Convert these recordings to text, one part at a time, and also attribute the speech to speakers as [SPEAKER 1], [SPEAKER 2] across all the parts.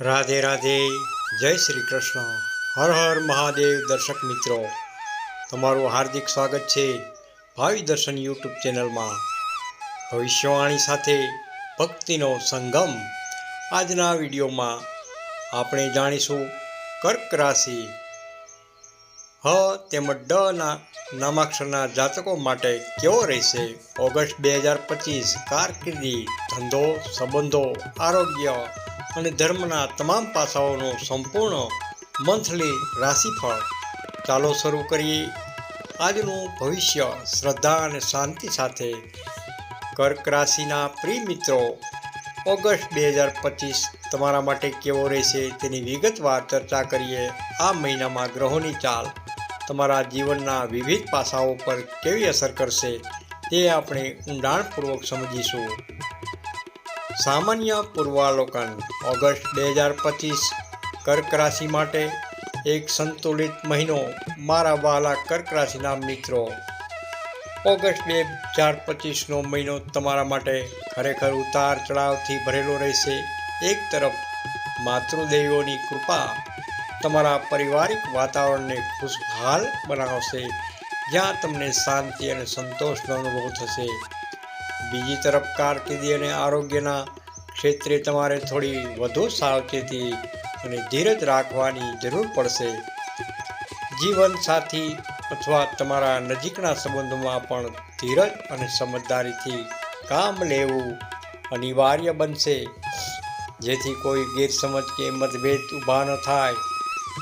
[SPEAKER 1] રાધે રાધે, જય શ્રી કૃષ્ણ. હર હર મહાદેવ દર્શક મિત્રો. તમારું હાર્દિક સ્વાગત છે ભાવિ દર્શન યુટ્યુબ ચેનલમાં. ભવિષ્યવાણી સાથે ભક્તિનો સંગમ. આજના વિડીયોમાં આપણે જાણીશું કર્ક રાશિ. હ તેમજ ડ ના નામાક્ષરના જાતકો માટે કેવો રહેશે? ઓગસ્ટ બે હજાર પચીસ, કારકિર્દી, ધંધો, સંબંધો, આરોગ્ય અને ધર્મના તમામ પાસાઓનું સંપૂર્ણ મંથલી રાશિફળ. ચાલો શરૂ કરીએ. આજનું ભવિષ્ય, શ્રદ્ધા અને શાંતિ સાથે. કર્ક રાશિના પ્રિય મિત્રો, ઓગસ્ટ બે હજાર પચીસ તમારા માટે કેવો રહેશે તેની વિગતવાર ચર્ચા કરીએ. આ મહિનામાં ગ્રહોની ચાલ તમારા જીવનના વિવિધ પાસાઓ પર કેવી અસર કરશે તે આપણે ઊંડાણપૂર્વક સમજીશું. સામાન્ય પૂર્વાલોકન ઓગસ્ટ બે હજાર પચીસ કર્ક રાશિ માટે એક સંતુલિત મહિનો મારા વહાલા કર્ક રાશિના મિત્રો. ઓગસ્ટ બે હજાર પચીસનો મહિનો તમારા માટે ખરેખર ઉતાર ચઢાવથી ભરેલો રહેશે. એક તરફ માતૃદેવીઓની કૃપા તમારા પારિવારિક વાતાવરણને ખુશહાલ બનાવશે. જ્યાં તમને શાંતિ અને સંતોષનો અનુભવ થશે. બીજી તરફ કારકિર્દી અને આરોગ્યના ક્ષેત્રે તમારે થોડી વધુ સાવચેતી અને ધીરજ રાખવાની જરૂર પડશે. જીવનસાથી અથવા તમારા નજીકના સંબંધોમાં પણ ધીરજ અને સમજદારીથી કામ લેવું અનિવાર્ય બનશે. જેથી કોઈ ગેરસમજ કે મતભેદ ઊભા ન થાય.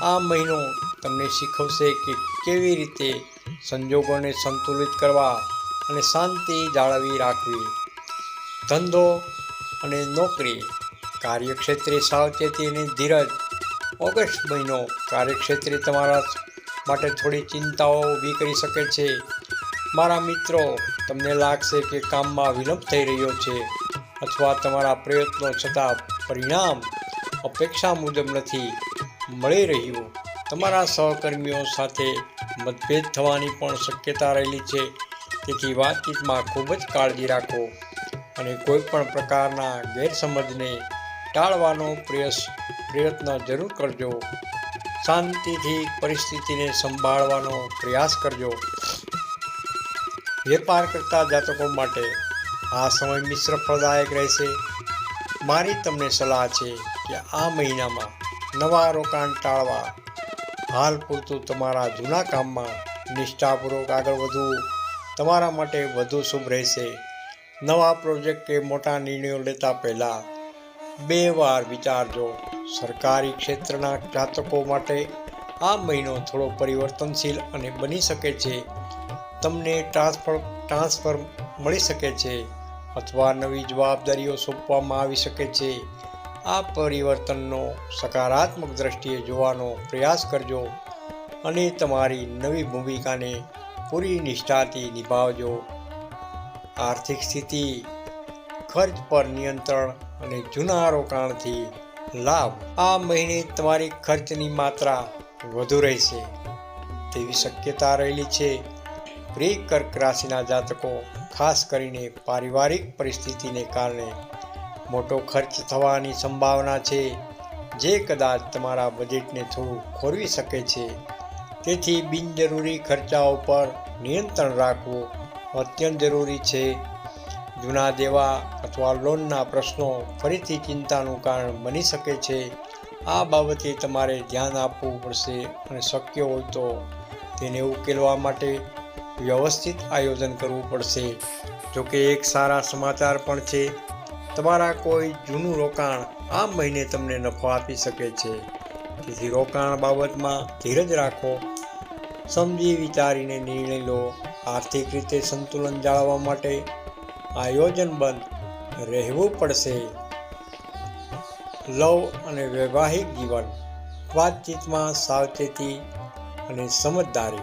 [SPEAKER 1] આ મહિનો તમને શીખવશે કે કેવી રીતે સંજોગોને સંતુલિત કરવા અને શાંતિ જાળવી રાખવી. ધંધો અને નોકરી કાર્યક્ષેત્રે સાવચેતી અને ધીરજ. ઓગસ્ટ મહિનો કાર્યક્ષેત્રે તમારા માટે થોડી ચિંતાઓ ઊભી કરી શકે છે. મારા મિત્રો, તમને લાગશે કે કામમાં વિલંબ થઈ રહ્યો છે અથવા તમારા પ્રયત્નો છતાં પરિણામ અપેક્ષા મુજબ નથી મળી રહ્યું. તમારા સહકર્મીઓ સાથે મતભેદ થવાની પણ શક્યતા રહેલી છે. તેથી વાતચીતમાં ખૂબ જ કાળજી રાખો અને કોઈ પણ પ્રકારના ગેરસમજને ટાળવાનો પ્રયાસ, પ્રયત્ન જરૂર કરજો. શાંતિથી પરિસ્થિતિને સંભાળવાનો પ્રયાસ કરજો. વેપાર કરતા જાતકો માટે આ સમય મિશ્ર ફળદાયક રહેશે. મારી તમને સલાહ છે કે આ મહિનામાં નવા રોકાણ ટાળવા. હાલ પૂરતું તમારા જૂના કામમાં નિષ્ઠાપૂર્વક આગળ વધવું. તમારા માટે વધુ શુભ રહેશે. નવા પ્રોજેક્ટ કે મોટા નિર્ણયો લેતા પહેલાં બે વાર વિચારજો. સરકારી ક્ષેત્રના જાતકો માટે આ મહિનો થોડો પરિવર્તનશીલ અને બની શકે છે. તમને ટ્રાન્સફર ટ્રાન્સફર મળી શકે છે અથવા નવી જવાબદારીઓ સોંપવામાં આવી શકે છે. આ પરિવર્તનનો સકારાત્મક દ્રષ્ટિએ જોવાનો પ્રયાસ કરજો અને તમારી નવી ભૂમિકાને પૂરી નિષ્ઠાથી નિભાવજો. આર્થિક સ્થિતિ, ખર્ચ પર નિયંત્રણ અને જૂના રોકાણથી લાભ. આ મહિને તમારી ખર્ચની માત્રા વધુ રહેશે. તેવી શક્યતા રહેલી છે. પ્રિય કર્ક રાશિના જાતકો, ખાસ કરીને પારિવારિક પરિસ્થિતિને કારણે મોટો ખર્ચ થવાની સંભાવના છે. જે કદાચ તમારા બજેટને થોડું ખોરવી શકે છે. તેથી બિનજરૂરી ખર્ચાઓ પર નિયંત્રણ રાખવું અત્યંત જરૂરી છે. જૂના દેવા અથવા લોનના પ્રશ્નો ફરીથી ચિંતાનું કારણ બની શકે છે. આ બાબતે તમારે ધ્યાન આપવું પડશે અને શક્ય હોય તો તેને ઉકેલવા માટે વ્યવસ્થિત આયોજન કરવું પડશે. જોકે એક સારા સમાચાર પણ છે. તમારા કોઈ જૂનું રોકાણ આ મહિને તમને નફો આપી શકે છે. તેથી રોકાણ બાબતમાં ધીરજ રાખો. સમજી વિચારીને નિર્ણય લો. આર્થિક રીતે સંતુલન જાળવવા માટે આયોજનબંધ રહેવું પડશે. લવ અને વૈવાહિક જીવન, વાતચીતમાં સાવચેતી અને સમજદારી.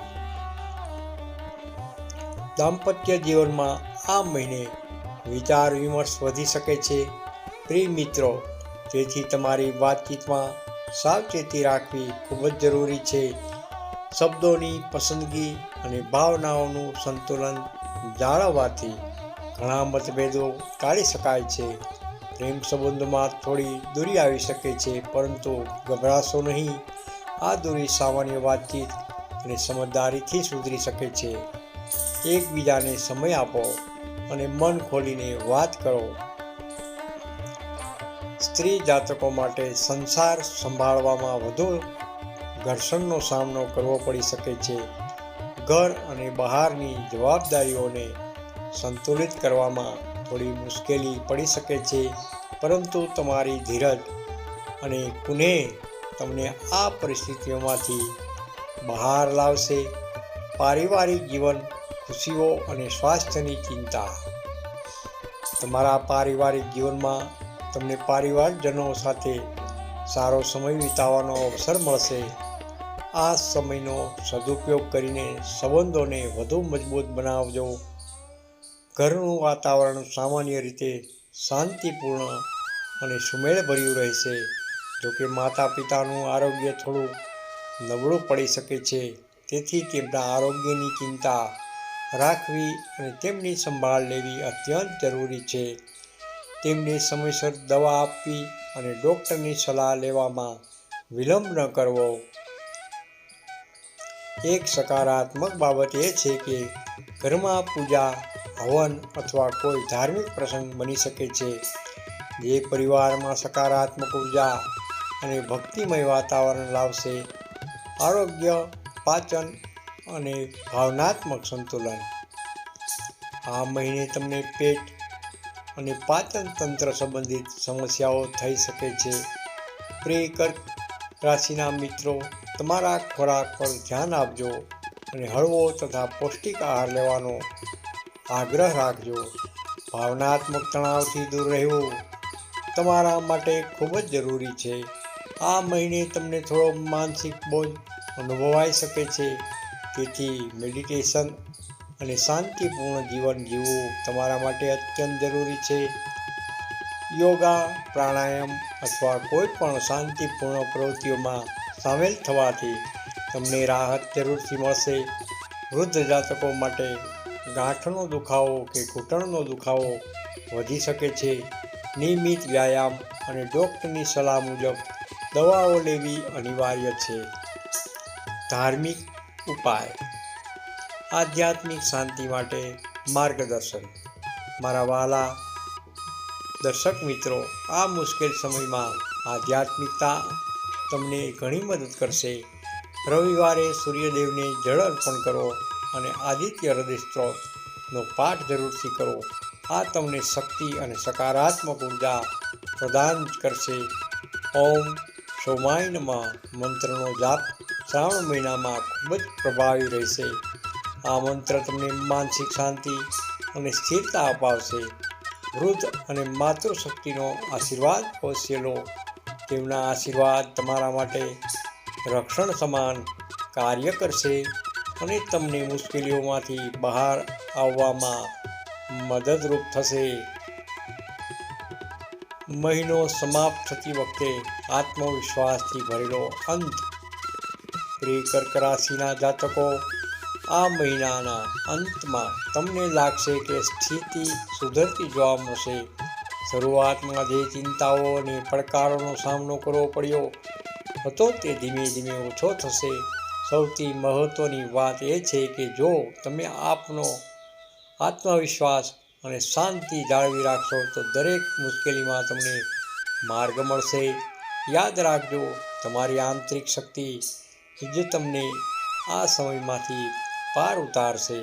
[SPEAKER 1] દાંપત્ય જીવનમાં આ મહિને વિચાર વિમર્શ વધી શકે છે. પ્રિય મિત્રો તેથી તમારી વાતચીતમાં સાવચેતી રાખવી ખૂબ જ જરૂરી છે. શબ્દોની પસંદગી અને ભાવનાઓનું સંતુલન જાળવવાથી ઘણા મતભેદો ટાળી શકાય છે. પ્રેમ સંબંધમાં થોડી દૂરી આવી શકે છે, પરંતુ ગભરાશો નહીં. આ દૂરી સામાન્ય વાતચીત અને સમજદારીથી સુધરી શકે છે. એકબીજાને સમય આપો અને મન ખોલીને વાત કરો. સ્ત્રી જાતકો માટે સંસાર સંભાળવામાં વધુ ઘર્ષણનો સામનો કરવો પડી શકે છે. ઘર અને બહારની જવાબદારીઓને સંતુલિત કરવામાં થોડી મુશ્કેલી પડી શકે છે, પરંતુ તમારી ધીરજ અને કુને તમને આ પરિસ્થિતિઓમાંથી બહાર લાવશે. પારિવારિક જીવન, ખુશીઓ અને સ્વાસ્થ્યની ચિંતા. તમારા પારિવારિક જીવનમાં તમને પરિવારજનો સાથે સારો સમય વિતાવવાનો અવસર મળશે. આ સમયનો સદુપયોગ કરીને સંબંધોને વધુ મજબૂત બનાવજો. ઘરનું વાતાવરણ સામાન્ય રીતે શાંતિપૂર્ણ અને સુમેળભર્યું રહેશે. જોકે માતા પિતાનું આરોગ્ય થોડું નબળું પડી શકે છે, તેથી તેમના આરોગ્યની ચિંતા રાખવી અને તેમની સંભાળ લેવી અત્યંત જરૂરી છે. તેમને સમયસર દવા આપવી અને ડૉક્ટરની સલાહ લેવામાં વિલંબ ન કરવો. એક સકારાત્મક બાબત એ છે કે ઘરમાં પૂજા, હવન અથવા કોઈ ધાર્મિક પ્રસંગ બની શકે છે. જે પરિવારમાં સકારાત્મક ઊર્જા અને ભક્તિમય વાતાવરણ લાવશે. આરોગ્ય, પાચન અને ભાવનાત્મક સંતુલન. આ મહિને તમને પેટ અને પાચન તંત્ર સંબંધિત સમસ્યાઓ થઈ શકે છે. પ્રિય રાશિના મિત્રો તમારા ખોરાક પર ધ્યાન આપજો અને હળવો તથા પૌષ્ટિક આહાર લેવાનો આગ્રહ રાખજો. ભાવનાત્મક તણાવથી દૂર રહેવું તમારા માટે ખૂબ જ જરૂરી છે. આ મહિને તમને થોડો માનસિક બોજ અનુભવાઈ શકે છે. તેથી મેડિટેશન અને શાંતિપૂર્ણ જીવન જીવવું તમારા માટે અત્યંત જરૂરી છે. યોગા, પ્રાણાયામ અથવા કોઈ પણ શાંતિપૂર્ણ પ્રવૃત્તિઓમાં સામેલ થવાથી તમને રાહત જરૂરથી મળશે. વૃદ્ધ જાતકો માટે ગાંઠનો દુખાવો કે ઘૂંટણનો દુખાવો વધી શકે છે. નિયમિત વ્યાયામ અને ડૉક્ટરની સલાહ મુજબ દવાઓ લેવી અનિવાર્ય છે. ધાર્મિક ઉપાય. આધ્યાત્મિક શાંતિ માટે માર્ગદર્શન. મારા વાલા દર્શક મિત્રો, આ મુશ્કેલ સમયમાં આધ્યાત્મિકતા તમને ઘણી મદદ કરશે. રવિવારે સૂર્યદેવને જળ અર્પણ કરો અને આદિત્ય હૃદય સ્ત્રોતનો પાઠ જરૂરથી કરો. આ તમને શક્તિ અને સકારાત્મક ઊર્જા પ્રદાન કરશે. ઓમ સોમાય નમઃ. મંત્રનો જાપ શ્રાવણ મહિનામાં ખૂબ જ પ્રભાવી રહેશે. આ મંત્ર તમને માનસિક શાંતિ અને સ્થિરતા અપાવશે. વૃદ્ધ અને માતૃશક્તિનો આશીર્વાદ લો. તેમના આશીર્વાદ તમારા માટે રક્ષણ સમાન કાર્ય કરશે અને તમને મુશ્કેલીઓમાંથી બહાર આવવામાં મદદરૂપ થશે. મહિનો સમાપ્ત થતી વખતે આત્મવિશ્વાસથી ભરેલો અંત. પ્રિય કર્ક રાશિના જાતકો, આ મહિનાના અંતમાં તમને લાગશે કે સ્થિતિ સુધરતી જોવા મળશે. શરૂઆતમાં જે ચિંતાઓ અને પડકારોનો સામનો કરવો પડ્યો હતો તે ધીમે ધીમે ઓછો થશે. સૌથી મહત્ત્વની વાત એ છે કે જો તમે આપનો આત્મવિશ્વાસ અને શાંતિ જાળવી રાખશો તો દરેક મુશ્કેલીમાં તમને માર્ગ મળશે. યાદ રાખજો, તમારી આંતરિક શક્તિ જ તમને આ સમયમાંથી પાર ઉતારશે.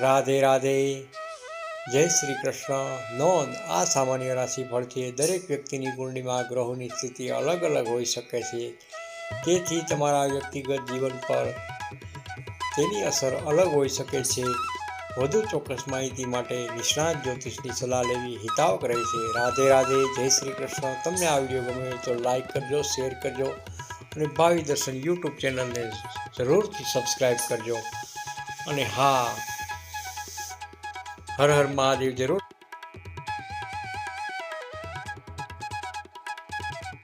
[SPEAKER 1] રાધે રાધે. જય શ્રી કૃષ્ણ. નોંધ, આ સામાન્ય રાશિફળ છે દરેક વ્યક્તિની કુંડળીમાં ગ્રહોની સ્થિતિ અલગ અલગ હોઈ શકે છે. તેથી તમારા વ્યક્તિગત જીવન પર તેની અસર અલગ હોઈ શકે છે. વધુ ચોક્કસ માહિતી માટે નિષ્ણાત જ્યોતિષની સલાહ લેવી હિતાવક રહે છે. રાધે રાધે, જય શ્રી કૃષ્ણ. તમને આ વીડિયો ગમે તો લાઈક કરજો, શેર કરજો અને ભાવિ દર્શન યુટ્યુબ ચેનલને જરૂરથી સબસ્ક્રાઈબ કરજો. અને હા હર હર મહાદેવ જરૂર